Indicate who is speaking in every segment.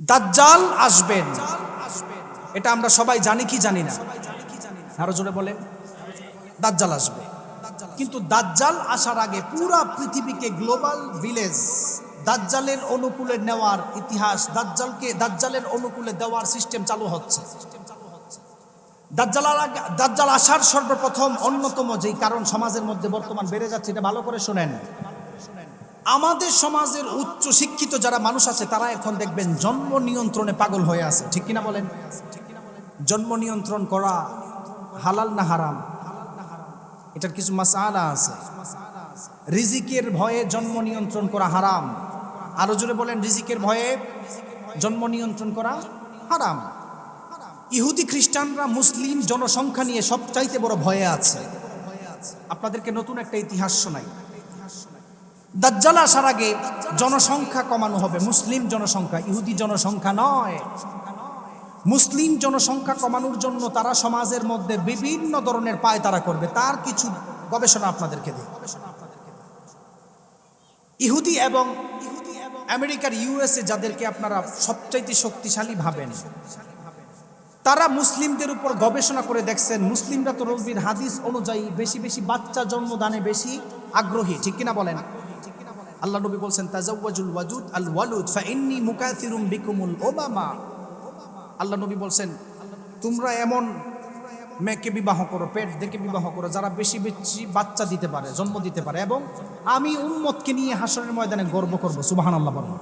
Speaker 1: দাজ্জাল আসবেন। এটা আমরা সবাই জানি কি জানি না। আরও জোরে বলেন। দাজ্জাল আসবে। কিন্তু দাজ্জাল আসার আগে পুরা পৃথিবীকে গ্লোবাল ভিলেজ, দাজ্জালের অনুকূলে নেওয়ার ইতিহাস, দাজ্জালকে দাজ্জালের অনুকূলে দেওয়ার সিস্টেম চালু হচ্ছে। দাজ্জাল দাজ্জাল আসার সর্বপ্রথম অন্যতম যেই কারণ সমাজের মধ্যে বর্তমান বেড়ে যাচ্ছে, এটা ভালো করে শুনেন। আমাদের সমাজের উচ্চ শিক্ষিত যারা মানুষ আছে, তারা এখন দেখবেন জন্ম নিয়ন্ত্রণে পাগল হয়ে আছে। ঠিক কিনা বলেন? জন্ম নিয়ন্ত্রণ করা হালাল না হারাম? এটার কিছু মাসালা আছে। রিজিকের ভয়ে জন্ম নিয়ন্ত্রণ করা হারাম। আরও জোরে বলেন, রিজিকের ভয়ে জন্ম নিয়ন্ত্রণ করা হারাম। ইহুদি খ্রিস্টানরা মুসলিম জনসংখ্যা নিয়ে সবচাইতে বড় ভয়ে আছে। আপনাদেরকে নতুন একটা ইতিহাস শোনাই। দাজ্জাল আসার আগে জনসংখ্যা কমানো হবে। মুসলিম জনসংখ্যা, ইহুদি জনসংখ্যা নয়। মুসলিম জনসংখ্যা কমানোর জন্য তারা সমাজের মধ্যে বিভিন্ন ধরনের পায় তারা করবে। তার কিছু গবেষণা আপনাদেরকে দিই। ইহুদি এবং আমেরিকার ইউএসএ যাদেরকে আপনারা সবচাইতে শক্তিশালী ভাবেন, তারা মুসলিমদের উপর গবেষণা করে দেখছেন মুসলিমরা তো রবির হাদিস অনুযায়ী বেশি বেশি বাচ্চা জন্মদানে বেশি আগ্রহী। ঠিক কিনা বলেন? আল্লাহ নবী বলছেন, তাজাওয়াজুল ওয়াজুদ আল ওয়ালুদ, ফাইন্নি মুকাথিরুম বিকুমুল ওবামা। আল্লাহ নবী বলছেন, তোমরা এমন মেয়েকে বিবাহ করো পেট দেখে বিবাহ করো, যারা বেশি বেশি বাচ্চা দিতে পারে, জন্ম দিতে পারে এবং আমি উম্মতকে নিয়ে হাসরের ময়দানে গর্ব করব। সুবাহান আল্লাহ বলেন।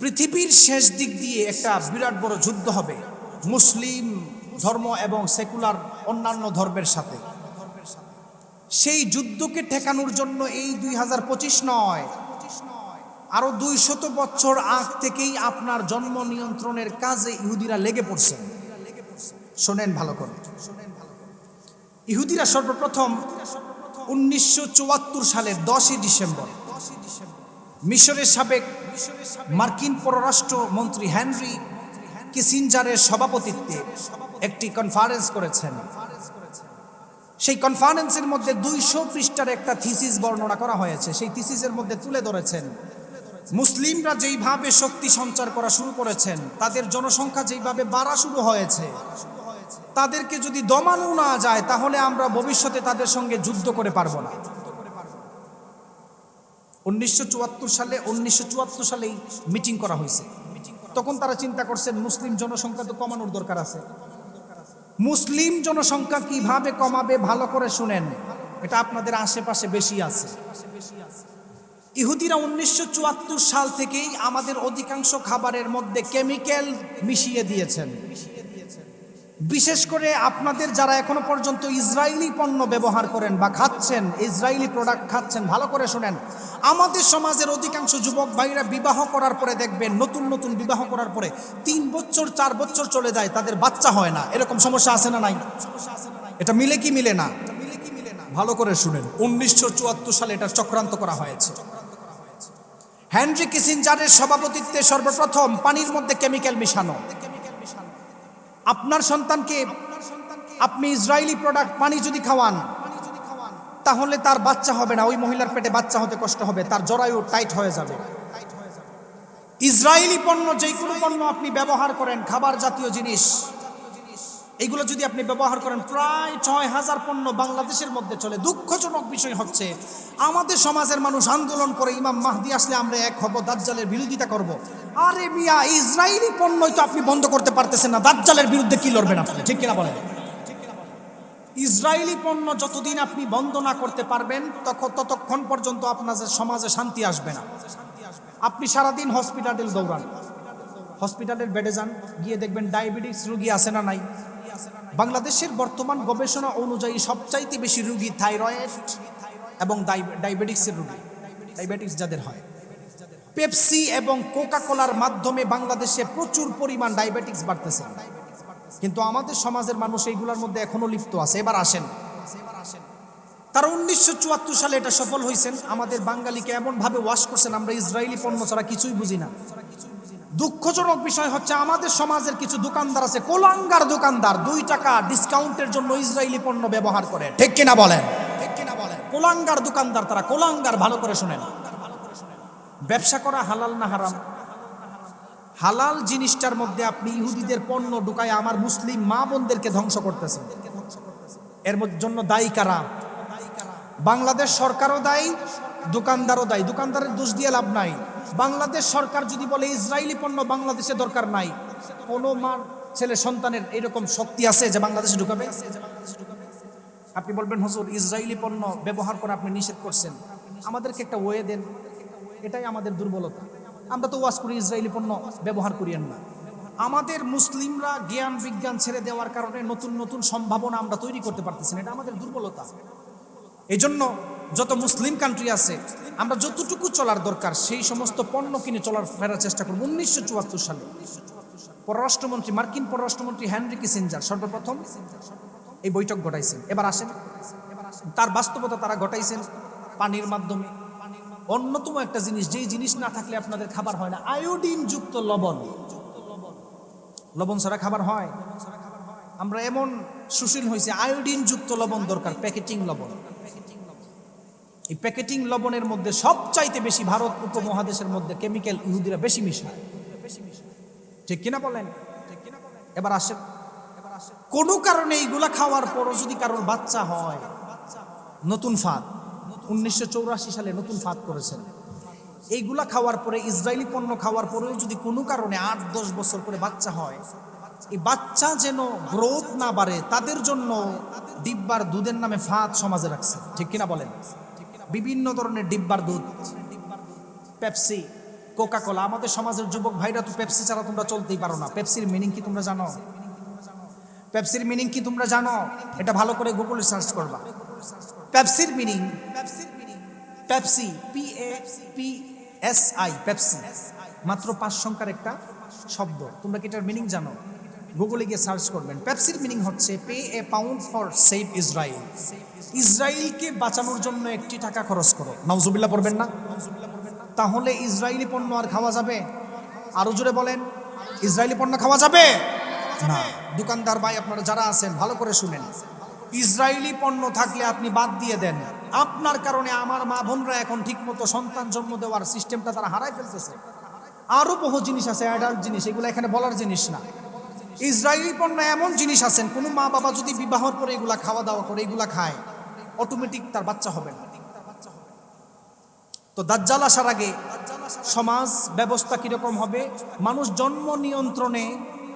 Speaker 1: পৃথিবীর শেষ দিক দিয়ে একটা বিরাট বড় যুদ্ধ হবে, মুসলিম ধর্ম এবং সেকুলার অন্যান্য ধর্মের সাথে। সেই যুদ্ধকে ঠেকানোর জন্য এই দুই হাজার পঁচিশ নয়, আরও দুই শত বছর আগ থেকেই আপনার জন্ম নিয়ন্ত্রণের কাজে ইহুদিরা লেগে পড়ছেন। শোনেন ভালো করে। ইহুদিরা সর্বপ্রথম উনিশশো সালের দশই ডিসেম্বর। মিশরের সাবেক মার্কিন পররাষ্ট্র মন্ত্রী হেনরি কিসিনজারের সভাপতিত্বে একটি কনফারেন্স করেছেন। সেই কনফারেন্সের মধ্যে দুইশো পৃষ্ঠার একটা থিসিস বর্ণনা করা হয়েছে। সেই থিসিসের মধ্যে তুলে ধরেছেন, মুসলিমরা যেইভাবে শক্তি সঞ্চার করা শুরু করেছেন, তাদের জনসংখ্যা যেইভাবে বাড়া শুরু হয়েছে, তাদেরকে যদি দমানো না যায়, তাহলে আমরা ভবিষ্যতে তাদের সঙ্গে যুদ্ধ করে পারব না। উনিশশো চুয়াত্তর সালে, উনিশশো চুয়াত্তর সালেই মিটিং করা হয়েছে। তখন তারা চিন্তা করছেন, মুসলিম জনসংখ্যা তো কমানোর দরকার আছে। মুসলিম জনসংখ্যা কীভাবে কমাবে ভালো করে শুনেন। এটা আপনাদের আশেপাশে বেশি আছে। ইহুদিরা উনিশশো চুয়াত্তর সাল থেকেই আমাদের অধিকাংশ খাবারের মধ্যে কেমিক্যাল মিশিয়ে দিয়েছেন। বিশেষ করে আপনাদের যারা এখনও পর্যন্ত ইসরায়েলি পণ্য ব্যবহার করেন বা খাচ্ছেন, ইসরায়েলি প্রোডাক্ট খাচ্ছেন, ভালো করে শোনেন। আমাদের সমাজের অধিকাংশ যুবক ভাইরা বিবাহ করার পরে দেখবেন, নতুন নতুন বিবাহ করার পরে তিন বছর, চার বছর চলে যায়, তাদের বাচ্চা হয় না। এরকম সমস্যা আছে না নাই? এটা মিলে কি মিলে না? ভালো করে শুনেন। উনিশশো চুয়াত্তর সালে এটা চক্রান্ত করা হয়েছে। হেনরি কিসিনজারের সভাপতিত্বে সর্বপ্রথম পানির মধ্যে কেমিক্যাল মিশানো। আপনার সন্তানকে আপনি ইসরায়েলি প্রোডাক্ট পানি যদি খাওয়ান, তাহলে তার বাচ্চা হবে না। ওই মহিলার পেটে বাচ্চা হতে কষ্ট হবে, তার জরায়ু টাইট হয়ে যাবে। ইসরায়েলি পণ্য যে কোনো পণ্য আপনি ব্যবহার করেন, খাবার জাতীয় জিনিস এইগুলো যদি আপনি ব্যবহার করেন, প্রায় ছয় হাজার পণ্য বাংলাদেশের মধ্যে চলে। দুঃখজনক বিষয় হচ্ছে, আমাদের সমাজের মানুষ আন্দোলন করে ইমাম মাহদি আসলে আমরা এক হব, দাজ্জালের বিরোধিতা করব। আরে মিয়া, ইসরায়েলি পণ্যই তো আপনি বন্ধ করতে পারতেছেন না। দাজ্জালের বিরুদ্ধে কি লড়বেন আপনি? ঠিক কিনা বলেন? ইসরায়েলি পণ্য যতদিন আপনি বন্ধ না করতে পারবেন তখন ততক্ষণ পর্যন্ত আপনার সমাজে শান্তি আসবে না। আপনি সারাদিন হসপিটালে দৌড়ান। হসপিটালের বেডে যান, গিয়ে দেখবেন ডায়াবেটিস রুগী আছে না নাই। বাংলাদেশের বর্তমান গবেষণা অনুযায়ী সবচাইতে বেশি রুগী থাইরয়েড এবং ডায়াবেটিক্সের রুগী, ডায়াবেটিক্স যাদের হয়। পেপসি এবং কোকা কোলার মাধ্যমে বাংলাদেশে প্রচুর পরিমাণ ডায়াবেটিক্স বাড়তেছে। কিন্তু আমাদের সমাজের মানুষ এইগুলোর মধ্যে এখনও লিপ্ত আছে। এবার আসেন। তারা উনিশশো চুয়াত্তর সালে এটা সফল হয়েছেন আমাদের বাঙালিকে এমনভাবে ওয়াশ করছেন, আমরা ইসরায়েলি পণ্য ছাড়া কিছুই বুঝি না। দুঃখজনক বিষয় হচ্ছে আমাদের সমাজের কিছু দোকানদার আছে, কোলাঙ্গার দোকানদার, দুই টাকা ডিসকাউন্টের জন্য ইসরায়েলি পণ্য ব্যবহার করে। ঠিক কিনা বলেন? ঠিক কিনা বলেন? কোলাঙ্গার দোকানদার তারা কোলাঙ্গার, ভালো করে শোনেন। ব্যবসা করা হালাল না হারাম? হালাল জিনিসটার মধ্যে আপনি ইহুদিদের পণ্য ঢুকায় আমার মুসলিম মা বোনদেরকে ধ্বংস করতেছেন। এর জন্য দায়ী কারা? বাংলাদেশ সরকারও দায়ী, দোকানদারও দায়ী। দোকানদারের দোষ দিয়ে লাভ নাই। বাংলাদেশ সরকার যদি বলে ইসরায়েলি পণ্য বাংলাদেশে দরকার নাই, কোনো মার ছেলে সন্তানের এরকম শক্তি আছে যে বাংলাদেশে ঢুকাবে? আপনি বলবেন, হুজুর, ইসরায়েলি পণ্য ব্যবহার করে আপনি নিষেধ করছেন। আমাদেরকে একটা ওয়ে দেন। এটাই আমাদের দুর্বলতা। আমরা তো ওয়াজ করি, ইসরায়েলি পণ্য ব্যবহার করিয়েন না। আমাদের মুসলিমরা জ্ঞান, বিজ্ঞান ছেড়ে দেওয়ার কারণে নতুন নতুন সম্ভাবনা আমরা তৈরি করতে পারতেছি না। এটা আমাদের দুর্বলতা। এই জন্য যত মুসলিম কান্ট্রি আছে, আমরা যতটুকু চলার দরকার, সেই সমস্ত পণ্য কিনে চলার ফেরার চেষ্টা করব উনিশশো চুয়াত্তর সালে। পররাষ্ট্রমন্ত্রী, মার্কিন পররাষ্ট্রমন্ত্রী হেনরি কিসিঞ্জার সর্বপ্রথম এই বৈঠক ঘটাইছেন। এবার আসেন। তার বাস্তবতা তারা ঘটাইছেন পানির মাধ্যমে। অন্যতম একটা জিনিস, যেই জিনিস না থাকলে আপনাদের খাবার হয় না। আয়োডিন যুক্ত লবণ। লবণ ছাড়া খাবার হয়। আমরা এমন সুশীল হয়েছে আয়োডিন যুক্ত লবণ দরকার প্যাকেটিং লবণ। এই প্যাকেটিং লবণের মধ্যে সবচাইতে বেশি ভারত উপমহাদেশের মধ্যে কেমিক্যাল ইহুদিরা বেশি মিশায়। ঠিক কিনা বলেন? ঠিক কিনা বলেন এবার আসেন। কোনো কারণে এইগুলা খাওয়ার পরও যদি কারোর বাচ্চা হয়, নতুন ফাঁদ। উনিশশো সালে নতুন ফাঁদ করেছেন। এইগুলা খাওয়ার পরে, ইসরায়েলি পণ্য খাওয়ার পরেও যদি কোনো কারণে আট, দশ বছর পরে বাচ্চা হয়, এই বাচ্চা যেন গ্রোথ না বাড়ে, তাদের জন্য ডিব্বার দুধের নামে ফাঁদ সমাজে রাখছে। ঠিক কিনা বলেন? বিভিন্ন ধরনের ডিব্বার দুধ, পেপসি কোকা কোলা আমাদের সমাজের যুবক ভাইরা তো পেপসি ছাড়া তোমরা চলতেই পারো না। পেপসির মিনিং কি তোমরা জানো? পেপসির মিনিং কি তোমরা জানো? এটা ভালো করে গুগলে সার্চ করবা। পেপসির meaning Pepsi P A P S I Pepsi. মাত্র পাঁচ সংখ্যার একটা শব্দ। তোমরা কি এটার মিনিং জানো? গুগলে গিয়ে সার্চ করবেন। পেপসির মিনিং হচ্ছে pay a pound for save Israel ইসরায়েলকে বাঁচানোর জন্য একটি টাকা খরচ করো। নাউজুবিল্লাহ পড়বেন না? তাহলে ইসরায়েলি পণ্য আর খাওয়া যাবে? আরও জোরে বলেন, ইসরায়েলি পণ্য খাওয়া যাবে? না। দোকানদার ভাই, আপনারা যারা আছেন, ভালো করে শুনেন। ইসরায়েলি পণ্য থাকলে আপনি বাদ দিয়ে দেন। আপনার কারণে আমার মা বোনরা এখন ঠিকমতো সন্তান জন্ম দেওয়ার সিস্টেমটা তারা হারাই ফেলতেছে। আরও বহু জিনিস আছে অ্যাডাল্ট জিনিস, এগুলো এখানে বলার জিনিস না। ইসরায়েলি পণ্য এমন জিনিস আছেন, কোনো মা বাবা যদি বিবাহর পরে এগুলা খাওয়া দাওয়া করে, এগুলা খায় অটোমেটিক তার বাচ্চা হবে না। তো দাজ্জাল আসার আগে সমাজ ব্যবস্থা কীরকম হবে? মানুষ জন্ম নিয়ন্ত্রণে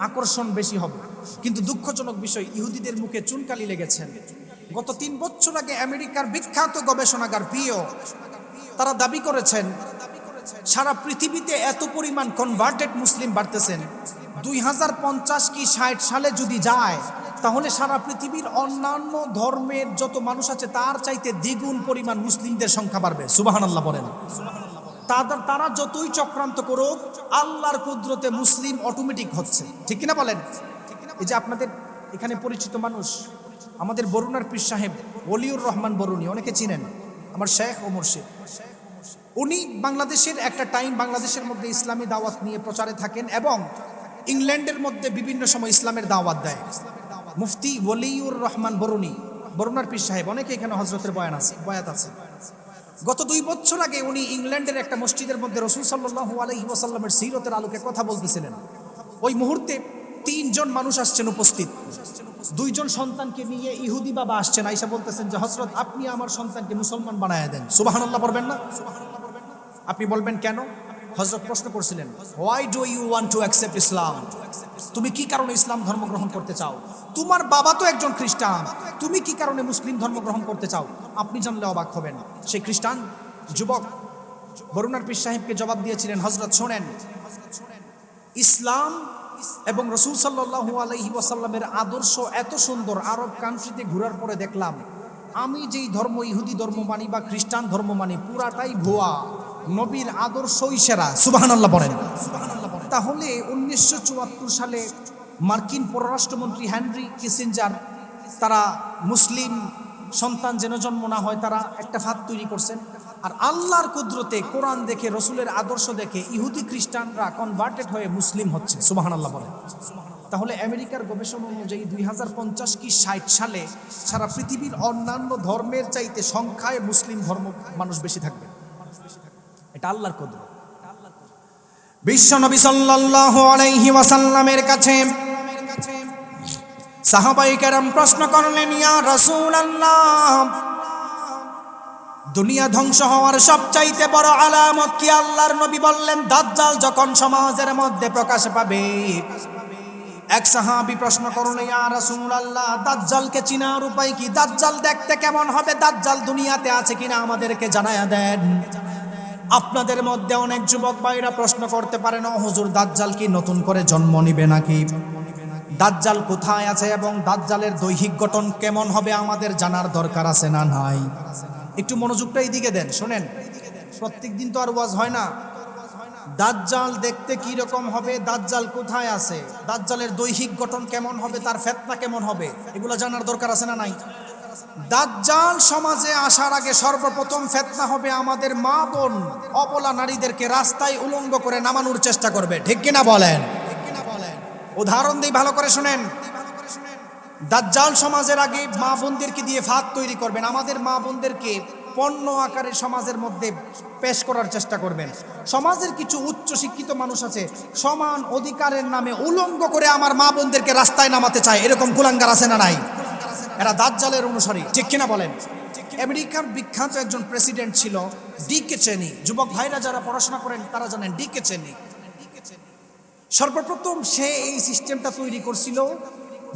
Speaker 1: আকর্ষণ বেশি হবে। কিন্তু দুঃখজনক বিষয়, ইহুদিদের মুখে চুনকালি লেগেছেন। গত তিন বছর আগে আমেরিকার বিখ্যাত গবেষণাগার পিও, তারা দাবি করেছেন, সারা পৃথিবীতে এত পরিমাণ কনভার্টেড মুসলিম বাড়তেছেন। দুই হাজার পঞ্চাশ কি ষাট সালে যদি যায়, তাহলে সারা পৃথিবীর অন্যান্য ধর্মের যত মানুষ আছে, তার চাইতে দ্বিগুণ পরিমাণ মুসলিমদের সংখ্যা বাড়বে। সুবাহান আল্লাহ বলেন। তাদের, তারা যতই চক্রান্ত করুক, আল্লাহর কুদরতে মুসলিম অটোমেটিক হচ্ছে। ঠিক কিনা বলেন? এই যে আপনাদের এখানে পরিচিত মানুষ, আমাদের বরুণার পীর সাহেব, ওলিউর রহমান বরুণী, অনেকে চিনেন, আমার শেখ ও মুর্শিদ উনি বাংলাদেশের একটা টাইম বাংলাদেশের মধ্যে ইসলামী দাওয়াত নিয়ে প্রচারে থাকেন এবং ইংল্যান্ডের মধ্যে বিভিন্ন সময় ইসলামের দাওয়াত দেয়। মুফতি ওলিউর রহমান বরুণী, বরুণার পীর সাহেব, অনেকে এখানে হজরতের বয়ান আছে, বয়াত আছে। গত দুই বছর আগে উনি ইংল্যান্ডের একটা মসজিদের মধ্যে রসুল সাল্লাহু আলহি ওয়াসাল্লামের সিরতের আলোকে কথা বলতেছিলেন। ওই মুহূর্তে তিনজন মানুষ আসছেন উপস্থিত। দুইজন সন্তানকে নিয়ে ইহুদি বাবা আসছেন আইসা বলতেছেন যে হজরত আপনি আমার সন্তানকে মুসলমান বানায় দেন। সুবাহান্লাহ পড়বেন না? আপনি বলবেন কেন? হজরত প্রশ্ন করছিলেন why do you want to accept Islam তুমি কি কারণে ইসলাম ধর্ম গ্রহণ করতে চাও? তোমার বাবা তো একজন খ্রিস্টান। তুমি কি কারণে মুসলিম ধর্ম গ্রহণ করতে চাও? আপনি জানলে অবাক হবেন। সেই খ্রিস্টান যুবক বরুণার পীর সাহেবকে জবাব দিয়েছিলেন হজরত শোনেন, ইসলাম এবং রসুল সাল্লাহু আলহি ওয়াসাল্লামের আদর্শ এত সুন্দর, আরব কান্ট্রিতে ঘোরার পরে দেখলাম, আমি যেই ধর্ম ইহুদি ধর্ম মানি বা খ্রিস্টান ধর্ম মানি, পুরাটাই ভুয়া। নবীর আদর্শই সেরা সুবাহান আল্লাহ বলেন। তাহলে উনিশশো চুয়াত্তর সালে মার্কিন পররাষ্ট্রমন্ত্রী হেনরি কিসিঞ্জার, তারা মুসলিম সন্তান যেন জন্ম না হয়, তারা একটা ফাঁদ তৈরি করছেন। আর আল্লাহর কুদরতে কোরআন দেখে, রসুলের আদর্শ দেখে ইহুদি খ্রিস্টানরা কনভার্টেড হয়ে মুসলিম হচ্ছে সুবাহান আল্লাহ বলেন। তাহলে আমেরিকার গবেষণা অনুযায়ী দুই হাজার পঞ্চাশ কি ষাট সালে সারা পৃথিবীর অন্যান্য ধর্মের চাইতে সংখ্যায় মুসলিম ধর্ম মানুষ বেশি থাকবে? এটা আল্লাহর কদর বিশ্ব নবী সাল্লাল্লাহু আলাইহি ওয়াসাল্লামের কাছে সাহাবাই কেরাম প্রশ্ন করলেন, ইয়া রাসূলুল্লাহ, দুনিয়া ধ্বংস হওয়ার সবচাইতে বড় আলামত কি আল্লাহর নবী বললেন? দাজ্জাল যখন সমাজের মধ্যে প্রকাশ পাবে, এক সাহাবী প্রশ্ন করলেন ইয়া রাসূলুল্লাহ, দাজ্জালকে চিনার উপায় কি? দাজ্জাল দেখতে কেমন হবে? দাজ্জাল দুনিয়াতে আছে কিনা আমাদেরকে জানায়া দেন। আপনাদের মধ্যে অনেক যুবক ভাইরা প্রশ্ন করতে পারেন, ও হুজুর, দাজ্জাল কি নতুন করে জন্ম নিবে নাকি? দাজ্জাল কোথায় আছে এবং দাজ্জালের দৈহিক গঠন কেমন হবে আমাদের জানার দরকার আছে না নাই? একটু মনোযোগটা এইদিকে দেন, শোনেন। প্রত্যেক দিন তো আর ওয়াজ হয় না। দাজ্জাল দেখতে কি রকম হবে? দাজ্জাল কোথায় আছে? দাজ্জালের দৈহিক গঠন কেমন হবে? তার ফেতনা কেমন হবে? এগুলো জানার দরকার আছে না নাই? দাজ্জাল সমাজে আসার আগে সর্বপ্রথম ফেতনা হবে আমাদের মা বোন। নারীদেরকে রাস্তায় উলঙ্গ করে নামানোর চেষ্টা করবে। ঠিক কিনা বলেন? উদাহরণ দিই ভালো করে শুনেন। দাজ্জাল সমাজের আগে মা বোনদেরকে দিয়ে ফাঁদ তৈরি করবেন। আমাদের মা বোনদেরকে পণ্য আকারে সমাজের মধ্যে পেশ করার চেষ্টা করবেন। সমাজের কিছু উচ্চ শিক্ষিত মানুষ আছে, সমান অধিকারের নামে উলঙ্গ করে আমার মা বোনদেরকে রাস্তায় নামাতে চায়। এরকম কুলাঙ্গার আছে না নাই? এরা দাজ্জালের অনুসারী। ঠিক কিনা বলেন? আমেরিকার বিখ্যাত একজন প্রেসিডেন্ট ছিল ডি কে চেনি। যুবক ভাইরা যারা পড়াশোনা করেন, তারা জানেন ডি কে চেনি। সর্বপ্রথম সে এই সিস্টেমটা তৈরি করছিল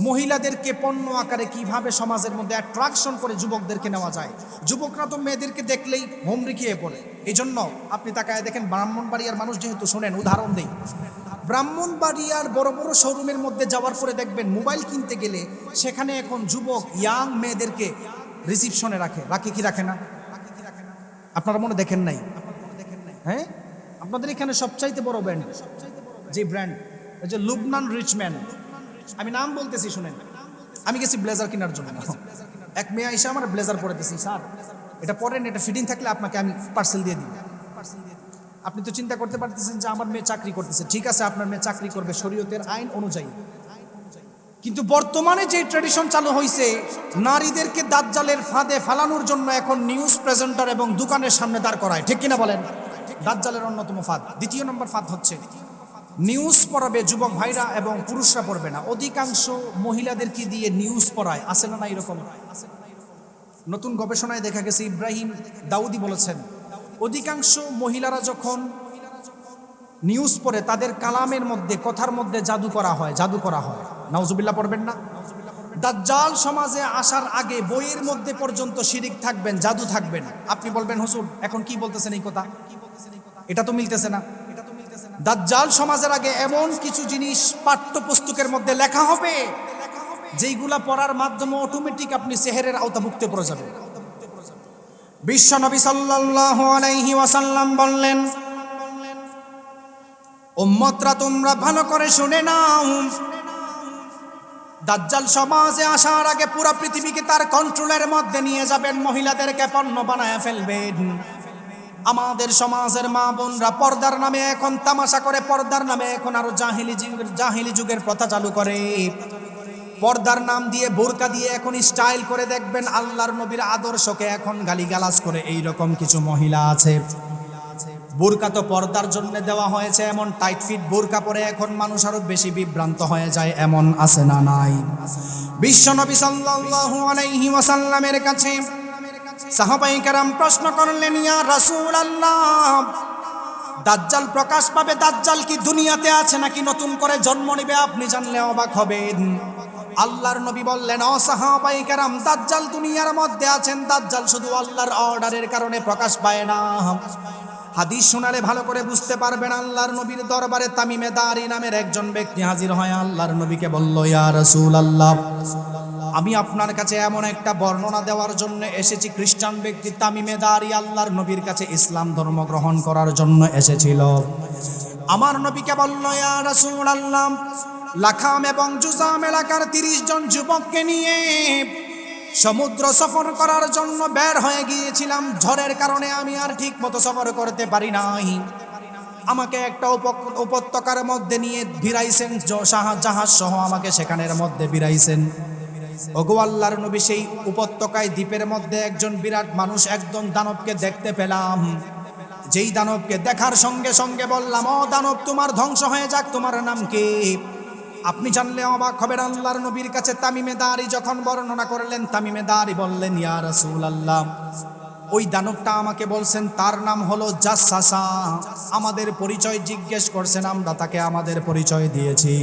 Speaker 1: মহিলাদেরকে পণ্য আকারে কীভাবে সমাজের মধ্যে অ্যাট্রাকশন করে যুবকদেরকে নেওয়া যায়? যুবকরা তো মেয়েদেরকে দেখলেই হোমরি খেয়ে পড়ে। এই জন্য আপনি তাকায় দেখেন, ব্রাহ্মণবাড়িয়ার মানুষ যেহেতু, শোনেন, উদাহরণ দেই। ব্রাহ্মণবাড়িয়ার বড় বড় শোরুমের মধ্যে যাওয়ার পরে দেখবেন মোবাইল কিনতে গেলে সেখানে এখন যুবক ইয়াং মেয়েদেরকে রিসিপশনে রাখে। রাখে কি রাখে না? আপনারা মনে দেখেন নাই? হ্যাঁ? আপনাদের এখানে সবচাইতে বড় ব্র্যান্ড যে ব্র্যান্ড ওই যে লুবনান রিচম্যান আমি নাম বলতেছি, শুনেন। আমি গেছি ব্লেজার কেনার জন্য। এক মেয়ে এসে আমার ব্লেজার পরেতেছি স্যার। এটা পরেন এটা ফিটিং থাকলে আপনাকে আমি পার্সেল দিয়ে দিই আপনি তো চিন্তা করতে পারতেছেন যে আমার মেয়ে চাকরি করতেছে। ঠিক আছে, আপনার মেয়ে চাকরি করবে শরীয়তের আইন অনুযায়ী। কিন্তু বর্তমানে যে ট্রেডিশন চালু হয়েছে নারীদেরকে দাজ্জালের ফাঁদে ফালানোর জন্য এখন নিউজ প্রেজেন্টার এবং দোকানের সামনে দাঁড় করায়। ঠিক কিনা বলেন? দাজ্জালের অন্যতম ফাঁদ। দ্বিতীয় নম্বর ফাঁদ হচ্ছে নিউজ পড়াবে যুবক ভাইরা এবং পুরুষরা পড়বে না। অধিকাংশ মহিলাদেরকে দিয়ে নিউজ পড়ায়? আসে না এরকম? নতুন গবেষণায় দেখা গেছে, ইব্রাহিম দাউদি বলেছেন, অধিকাংশ মহিলারা যখন নিউজ পড়ে, তাদের কালামের মধ্যে, কথার মধ্যে জাদু করা হয়, জাদু করা হয়। নাউজুবিল্লাহ পড়বেন না? দাজ্জাল সমাজে আসার আগে বইয়ের মধ্যে পর্যন্ত শিরিক থাকবেন, জাদু থাকবেন। আপনি বলবেন হুসুর এখন কি বলতেছেন এই কথা? এটা তো মিলতেছে না। দাজ্জাল সমাজের আগে এমন কিছু জিনিস পাঠ্যপুস্তকের মধ্যে লেখা হবে, যেইগুলা পড়ার মাধ্যমে অটোমেটিক আপনি সেহেরের আওতাভুক্ত পড়ে যাবেন। বিশ্ব নবী সাল্লাল্লাহু আলাইহি ওয়াসাল্লাম বললেন তোমরা ভালো করে শুনে নাও। দাজ্জাল সমাজে আসার আগে পুরো পৃথিবীকে তার কন্ট্রোলের মধ্যে নিয়ে যাবেন, মহিলাদেরকে পণ্য বানায় ফেলবেন। আমাদের সমাজের মা বোনরা পর্দার নামে এখন তামাশা করে, পর্দার নামে এখন আরও জাহিলি যুগের জাহিলি যুগের প্রথা চালু করে। পর্দার নাম দিয়ে বোরকা দিয়ে এখন স্টাইল করে দেখবেন আল্লাহর নবীর আদর্শকে এখন গালিগালাজ করে এই রকম কিছু মহিলা আছে। বোরকা তো পর্দার জন্য দেওয়া হয়েছে, এমন টাইট ফিট বোরকা পরে এখন মানুষ আরও বেশি বিভ্রান্ত হয়ে যায়, এমন আছে না নাই? বিশ্ব নবী সাল্লাল্লাহু আলাইহি ওয়াসাল্লামের কাছে সাহাবাই কারাম প্রশ্ন করলেন, ইয়া রাসূল আল্লাহ দাজ্জাল প্রকাশ পাবে? দাজ্জাল কি দুনিয়াতে আছে নাকি নতুন করে জন্ম নেবে? আপনি জানলে অবাক হবেন। আল্লাহর নবী বললেন ও সাহাবাই কারাম দাজ্জাল দুনিয়ার মধ্যে আছেন। দাজ্জাল শুধু আল্লাহর অর্ডারের কারণে প্রকাশ পায় না। হাদিস শোনালে ভালো করে বুঝতে পারবেন, আল্লাহর নবীর দরবারে তামিমে দারি নামের একজন ব্যক্তি হাজির হয়। আল্লাহর নবীকে বলল, ইয়া রাসূল আল্লাহ আমি আপনার কাছে এমন একটা বর্ণনা দেওয়ার জন্য এসেছি, খ্রিস্টান ব্যক্তি তামিমে দাঁড়ি আল্লাহর নবীর কাছে ইসলাম ধর্ম গ্রহণ করার জন্য এসেছিল। আমার নবীকে বলল ইয়া রাসূলুল্লাহ, লাখাম এবং জুজাম এলাকার তিরিশ জন যুবককে নিয়ে সমুদ্র সফর করার জন্য বের হয়ে গিয়েছিলাম। ঝড়ের কারণে আমি আর ঠিক মতো সফর করতে পারি নাই। আমাকে একটা উপ- উপত্যকার মধ্যে নিয়ে ভিড়াইছেন জাহাজ সহ আমাকে সেখানের মধ্যে ভিড়াইছেন। ওগো আল্লাহর নবী সেই উপত্যকায় দ্বীপের মধ্যে একজন বিরাট মানুষ, একজন দানবকে দেখতে পেলাম। যেই দানবকে দেখার সঙ্গে সঙ্গে বললাম, ও দানব, তোমার ধ্বংস হয়ে যাক, তোমার নাম কি? আপনি জানলে অবাক হবেন, আল্লাহর নবীর কাছে তামিমে দাঁড়ি যখন বর্ণনা করলেন, তামিমে দাঁড়ি বললেন, ইয়া রাসূল আল্লাহ ওই দানবটা আমাকে বলছেন, তার নাম হলো জাসাসা। আমাদের পরিচয় জিজ্ঞেস করছেন, আমরা তাকে আমাদের পরিচয় দিয়েছি।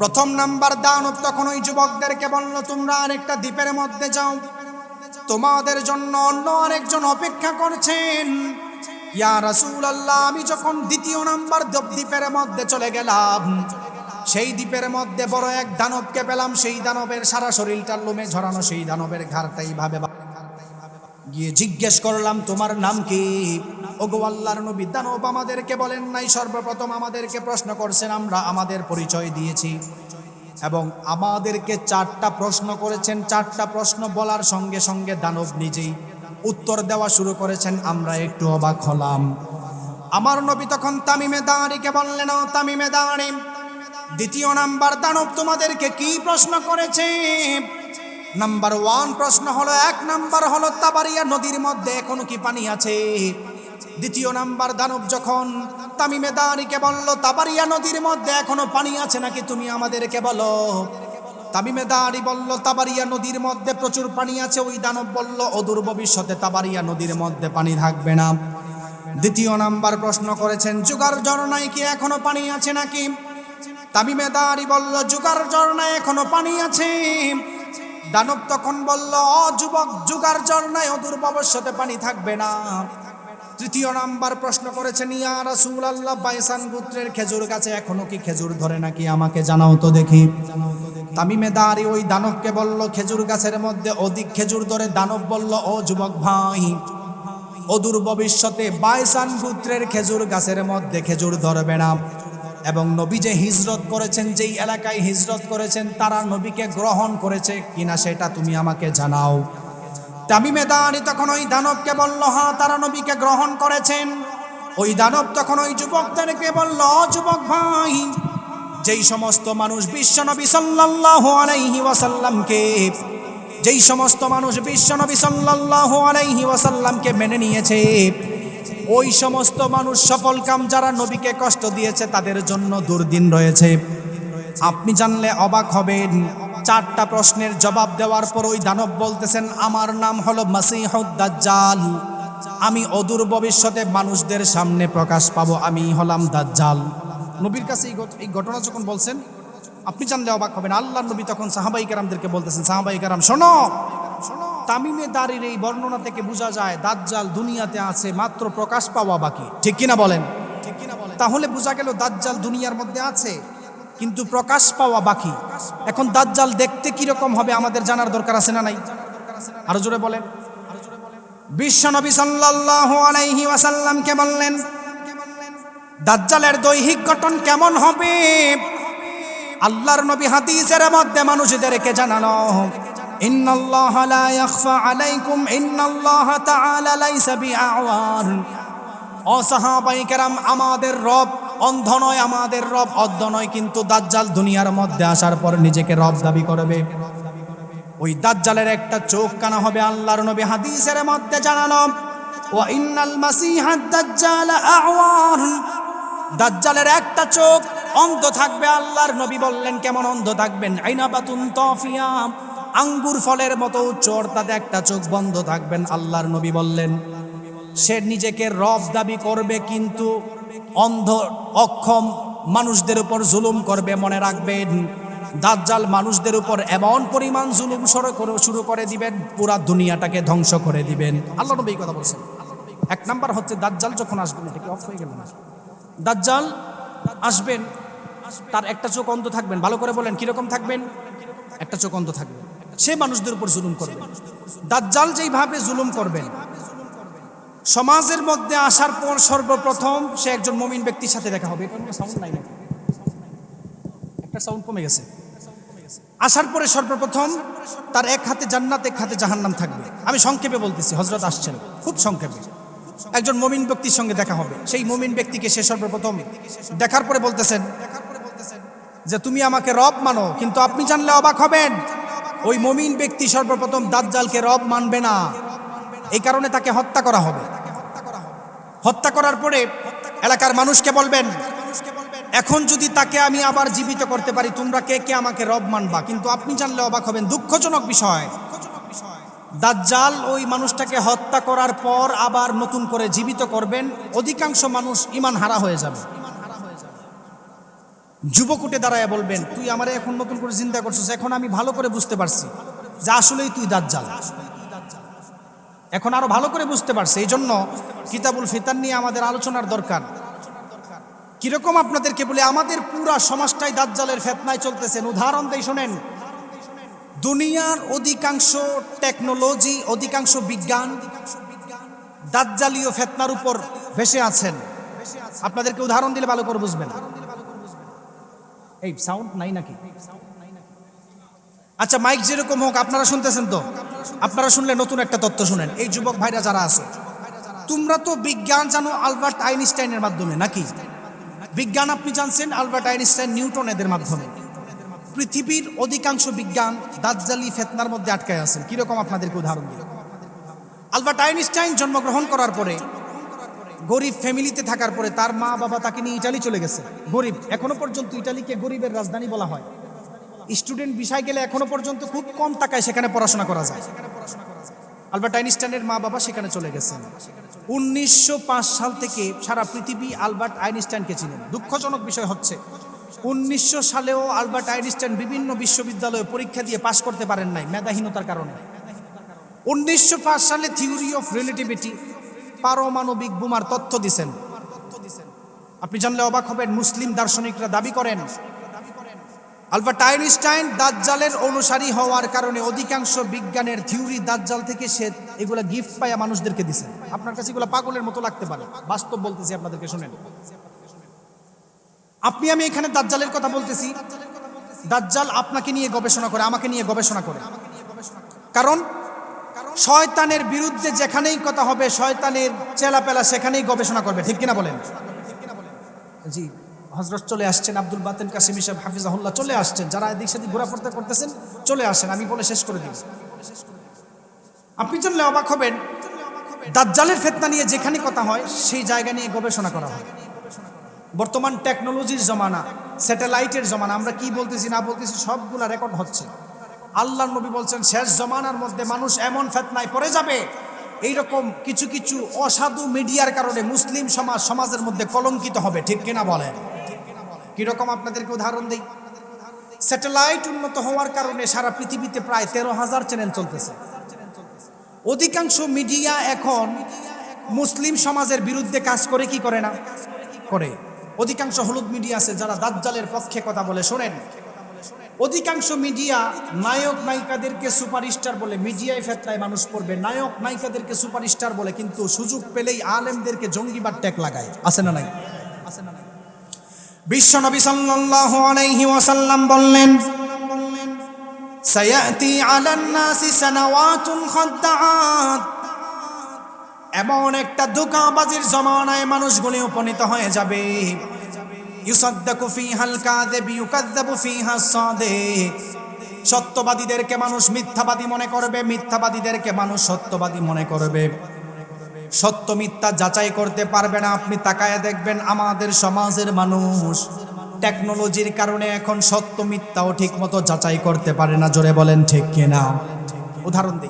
Speaker 1: প্রথম নাম্বার দানব তখন ওই যুবকদেরকে বলল, তোমরা আরেকটা দ্বীপের মধ্যে যাও। তোমাদের জন্য অন্য আরেকজন অপেক্ষা করছেন। ইয়া আল্লাহ আমি যখন দ্বিতীয় নাম্বার দ্বীপ- দ্বীপের মধ্যে চলে গেলাম, সেই দ্বীপের মধ্যে বড় এক দানবকে পেলাম। সেই দানবের সারা শরীরটা লোমে ঝরানো, সেই দানবের ঘাড়টা এইভাবে গিয়ে জিজ্ঞেস করলাম, তোমার নাম কি? ওগো আল্লাহর নবী, দানব আমাদেরকে বলেন নাই, সর্বপ্রথম আমাদেরকে প্রশ্ন করছেন, আমরা আমাদের পরিচয় দিয়েছি। এবং আমাদেরকে চারটা প্রশ্ন করেছেন, চারটা প্রশ্ন বলার সঙ্গে সঙ্গে দানব নিজেই উত্তর দেওয়া শুরু করেছেন, আমরা একটু অবাক হলাম। আমার নবী তখন তামিমে দাঁড়িকে বললেন তামিমে দাঁড়ি, দ্বিতীয় নাম্বার, দানব তোমাদেরকে কি প্রশ্ন করেছে? নাম্বার ওয়ান প্রশ্ন হলো, এক নাম্বার হলো, তাবারিয়া নদীর মধ্যে এখনও কি পানি আছে? দ্বিতীয় নাম্বার দানব যখন তামিমে দাঁড়িকে বলল, তাবারিয়া নদীর মধ্যে এখনও পানি আছে নাকি? তুমি আমাদেরকে বলো। তামিমে দাঁড়ি বলল, তাবারিয়া নদীর মধ্যে প্রচুর পানি আছে। ওই দানব বলল, অদূর ভবিষ্যতে তাবারিয়া নদীর মধ্যে পানি থাকবে না। দ্বিতীয় নাম্বার প্রশ্ন করেছেন, যুগার ঝর্ণায় কি এখনও পানি আছে নাকি? তামিমে দাঁড়ি বলল, যুগার ঝর্ণায় এখনও পানি আছে। দানব তখন বলল, অ যুবক, যুগার ঝর্ণায় অদূর ভবিষ্যতে পানি থাকবে না। তৃতীয় নাম্বার প্রশ্ন করেছেন, ইয়া রাসূল আল্লাহ বাইসান গোত্রের খেজুর গাছে এখনও কি খেজুর ধরে নাকি? আমাকে জানাও তো দেখি। তামিমে দাঁড়ি ওই দানবকে বলল, খেজুর গাছের মধ্যে অধিক খেজুর ধরে দানব বলল, ও যুবক ভাই অদূর ভবিষ্যতে বাইসান পুত্রের খেজুর গাছের মধ্যে খেজুর ধরবে না। এবং নবী যে হিজরত করেছেন, যেই এলাকায় হিজরত করেছেন, তারা নবীকে গ্রহণ করেছে কিনা সেটা তুমি আমাকে জানাও। তামিমে দাঁড়ি তখন ওই দানবকে বলল হ্যাঁ তারা নবীকে গ্রহণ করেছেন। ওই দানব তখন ওই যুবকদেরকে বলল "ও যুবক ভাই, যেই সমস্ত মানুষ বিশ্বনবী সাল্লাল্লাহু আলাইহি যেই সমস্ত মানুষ বিশ্বনবী সাল্লাল্লাহু আলাইহি ওয়াসাল্লামকে মেনে নিয়েছে, ওই সমস্ত মানুষ সফল কাম যারা নবীকে কষ্ট দিয়েছে তাদের জন্য দুর্দিন রয়েছে। আপনি জানলে অবাক হবেন চারটা প্রশ্নের জবাব দেওয়ার পর ওই দানব বলতেছেন, আমার নাম হলো মাসিহুদ্দাজ্জাল আমি অদূর ভবিষ্যতে মানুষদের সামনে প্রকাশ পাবো। আমি হলাম দাজ্জাল। নবীর কাছে এই এই ঘটনা যখন বলছেন, আপনি জানলে অবাক হবেন। আল্লাহ নবী তখন সাহাবাই কারামদেরকে বলতেছেন, সাহাবাই কারাম, শোনো, তামিমে দাঁড়ির এই বর্ণনা থেকে বোঝা যায়, দাজ্জাল দুনিয়াতে আছে, মাত্র প্রকাশ পাওয়া বাকি। ঠিক কিনা বলেন ঠিক কিনা বলেন? তাহলে বোঝা গেল দাজ্জাল দুনিয়ার মধ্যে আছে। কিন্তু প্রকাশ পাওয়া বাকি। এখন দাজ্জাল দেখতে কীরকম হবে আমাদের জানার দরকার আছে না নাই? আরও জোরে বলেন। বিশ্বনবী সাল্লাল্লাহু আলাইহি ওয়াসাল্লামকে বললেন, দাজ্জালের দৈহিক গঠন কেমন হবে? আল্লাহর নবী হাদিসের মধ্যে মানুষদেরকে জানানো, ইন্নাল্লাহ লা ইয়াখফা আলাইকুম, ইন্নাল্লাহ তাআলা লাইসা বিআওয়ার ও সাহাবাই কেরাম, আমাদের রব অন্ধ নয়, আমাদের রব অন্ধ নয়, কিন্তু দাজ্জাল দুনিয়ার মধ্যে আসার পর নিজেকে রব দাবি করবে। ওই দাজ্জালের একটা চোখ কানা হবে আল্লাহর নবী হাদিসের মধ্যে জানানো দাজ্জালের একটা চোখ অন্ধ থাকবে আল্লাহর নবী বললেন, কেমন অন্ধ থাকবেন? আইনাবাতুন তফিয়া। আঙ্গুর ফলের মতো উচ্চ অর্থাৎ একটা চোখ বন্ধ থাকবেন, আল্লাহর নবী বললেন। সে নিজেকে রব দাবি করবে, কিন্তু অন্ধ, অক্ষম মানুষদের উপর জুলুম করবে, মনে রাখবেন। দাজ্জাল মানুষদের উপর এমন পরিমাণ জুলুম করে, শুরু করে দিবেন, পুরা দুনিয়াটাকে ধ্বংস করে দিবেন। আল্লাহ নবী কথা বলছেন। এক নাম্বার হচ্ছে দাজ্জাল যখন আসবেন, এটা কি অফ হয়ে গেল না? দাজ্জাল আসবেন, তার একটা চোখ অন্ধ থাকবেন। ভালো করে বলেন, কীরকম থাকবেন? একটা চোখ অন্ধ থাকবেন সে মানুষদের উপর জুলুম করবে। দাজ্জাল যেইভাবে জুলুম করবেন সমাজের মধ্যে আসার পর সর্বপ্রথম সে একজন মমিন ব্যক্তির সাথে দেখা হবে। একটা সাউন্ড কমে গেছে। আসার পরে সর্বপ্রথম তার এক হাতে জান্নাত, এক হাতে জাহান্নাম থাকবে। আমি সংক্ষেপে বলতেছি হজরত আসছেন, খুব সংক্ষেপে। একজন মমিন ব্যক্তির সঙ্গে দেখা হবে। সেই মমিন ব্যক্তিকে সে সর্বপ্রথম দেখার পরে বলতেছেন যে, তুমি আমাকে রব মানো, কিন্তু আপনি জানলে অবাক হবেন। ওই মমিন ব্যক্তি সর্বপ্রথম দাজ্জালকে রব মানবে না। এই কারণে তাকে হত্যা করা হবে। হত্যা করার পরে এলাকার মানুষকে বলবেন, এখন যদি তাকে আমি আবার জীবিত করতে পারি, তোমরা কে কে আমাকে রব মানবা? কিন্তু আপনি জানলে অবাক হবেন, দুঃখজনক বিষয়। দাজ্জাল ওই মানুষটাকে হত্যা করার পর আবার নতুন করে জীবিত করবেন, অধিকাংশ মানুষ ইমান হারা হয়ে যাবে। যুবকুটে দাঁড়ায় বলবেন, তুই আমারে এখন নতুন করে চিন্তা করছিস, এখন আমি ভালো করে বুঝতে পারছি যে আসলেই তুই দাজ্জাল। এখন আরও ভালো করে বুঝতে পারছে, এই জন্য কিতাবুল ফিতান নিয়ে আমাদের আলোচনার দরকার। কীরকম আপনাদেরকে বলে, আমাদের পুরা সমাজটাই দাজ্জালের ফেতনায় চলতেছেন। উদাহরণ দিয়ে শোনেন। দুনিয়ার অধিকাংশ টেকনোলজি, অধিকাংশ বিজ্ঞান দাজ্জালীয় ফেতনার উপর ভেসে আছেন। আপনাদেরকে উদাহরণ দিলে ভালো করে বুঝবেন। এই সাউন্ড নাই নাকি? আচ্ছা মাইক যেরকম হোক, আপনারা শুনতেছেন তো? আপনারা শুনলে নতুন একটা তথ্য শুনেন। এই যুবক ভাইরা যারা আছে, তোমরা তো বিজ্ঞান জানো আলবার্ট আইনস্টাইনের মাধ্যমে, নাকি? বিজ্ঞান আপনি জানছেন আলবার্ট আইনস্টাইন নিউটন এদের মাধ্যমে। পৃথিবীর অধিকাংশ বিজ্ঞান দাজ্জালি ফেতনার মধ্যে আটকায় আছেন। কীরকম আপনাদেরকে উদাহরণ দিই? আলবার্ট আইনস্টাইন জন্মগ্রহণ করার পরে, গরিব ফ্যামিলিতে থাকার পরে তার মা বাবা তাকে নিয়ে ইটালি চলে গেছে। গরিব, এখনও পর্যন্ত ইটালিকে গরিবের রাজধানী বলা হয়। স্টুডেন্ট বিষয় গেলে এখনও পর্যন্ত খুব কম টাকায় সেখানে পড়াশোনা করা যায়। আলবার্ট আইনস্টাইনের মা বাবা সেখানে চলে গেছেন। উনিশশো পাঁচ সাল থেকে সারা পৃথিবী আলবার্ট আইনস্টাইনকে চিনেন দুঃখজনক বিষয় হচ্ছে, উনিশশো সালেও আলবার্ট আইনস্টাইন বিভিন্ন বিশ্ববিদ্যালয়ে পরীক্ষা দিয়ে পাশ করতে পারেন নাই মেধাহীনতার কারণে। উনিশশো পাঁচ সালে থিওরি অফ রিলেটিভিটি পারমাণবিক বোমার তথ্য দিছেন। আপনি জানলে অবাক হবেন, মুসলিম দার্শনিকরা দাবি করেন আলবার্ট আইনস্টাইন দাজ্জালের অনুসারী হওয়ার কারণে অধিকাংশ বিজ্ঞানের থিওরি দাজ্জাল থেকে সে এগুলা গিফট পায়া মানুষদেরকে দিছে। আপনার কাছে এগুলো পাগলের মতো লাগতে পারে। বাস্তব বলতেছি আপনাদেরকে, শুনেন। আপনি, আমি এখানে দাজ্জালের কথা বলতেছি। দাজ্জাল আপনাকে নিয়ে গবেষণা করে, আমাকে নিয়ে গবেষণা করে। কারণ শয়তানের বিরুদ্ধে যেখানেই কথা হবে, শয়তানের চেলাপেলা সেখানেই গবেষণা করবে। ঠিক কিনা বলেন? জি। হজরত চলে আসছেন, আব্দুল বাতেন কাসিম হিসাব হাফিজাহুল্লাহ চলে আসছেন। যারা এদিক সেদিক ঘোরাফেরা করতেছেন, চলে আসেন, আমি বলে শেষ করে দিই। আপনি জানলে অবাক হবেন, দাজ্জালের ফেতনা নিয়ে যেখানে কথা হয়, সেই জায়গা নিয়ে গবেষণা করা হয়। বর্তমান টেকনোলজির জমানা, স্যাটেলাইটের জমানা, আমরা কি বলতেছি, না বলতেছি, সবগুলা রেকর্ড হচ্ছে। আল্লাহ নবী বলছেন, শেষ জমানার মধ্যে মানুষ এমন ফেতনায় পড়ে যাবে, এইরকম কিছু কিছু অসাধু মিডিয়ার কারণে মুসলিম সমাজ, সমাজের মধ্যে কলঙ্কিত হবে, ঠিক কিনা বলেন? কীরকম আপনাদেরকে উদাহরণ দিই? স্যাটেলাইট উন্নত হওয়ার কারণে সারা পৃথিবীতে প্রায় তেরো হাজার চ্যানেল চলতেছে। অধিকাংশ মিডিয়া এখন মুসলিম সমাজের বিরুদ্ধে কাজ করে, কি করে না? করে। অধিকাংশ হলুদ মিডিয়া আছে যারা দাজ্জালের পক্ষে কথা বলে, শোনেন। অধিকাংশ মিডিয়া নায়ক নায়িকাদেরকে সুপারস্টার বলে মিডিয়ায় ফেতনায় মানুষ পড়বে। নায়ক নায়িকাদেরকে সুপারস্টার বলে, কিন্তু সুযোগ পেলেই আলেমদেরকে জঙ্গিবাদ ট্যাগ লাগায়। আছে না নাই? আছে না নাই? বিশ্ব নবী সাল্লাল্লাহু আলাইহি ওয়াসাল্লাম বললেন, সায়াতি আলান নাসি সানাওয়াতুন খাদ্দাআত। এমন একটা ধোকাবাজির জমানায় মানুষগুলি উপনীত হয়ে যাবে। ইউসাদ্দাকু ফিহাল কাযিব, ইউকাযযাবু ফিহা সাদিক। সত্যবাদীদেরকে মানুষ মিথ্যাবাদী মনে করবে, মিথ্যাবাদীদেরকে মানুষ সত্যবাদী মনে করবে। সত্য মিথ্যা যাচাই করতে পারবে না। আপনি তাকায় দেখবেন আমাদের সমাজের মানুষ টেকনোলজির কারণে এখন সত্য মিথ্যাও ঠিক মতো যাচাই করতে পারে না। জোরে বলেন ঠিক কিনা? উদাহরণ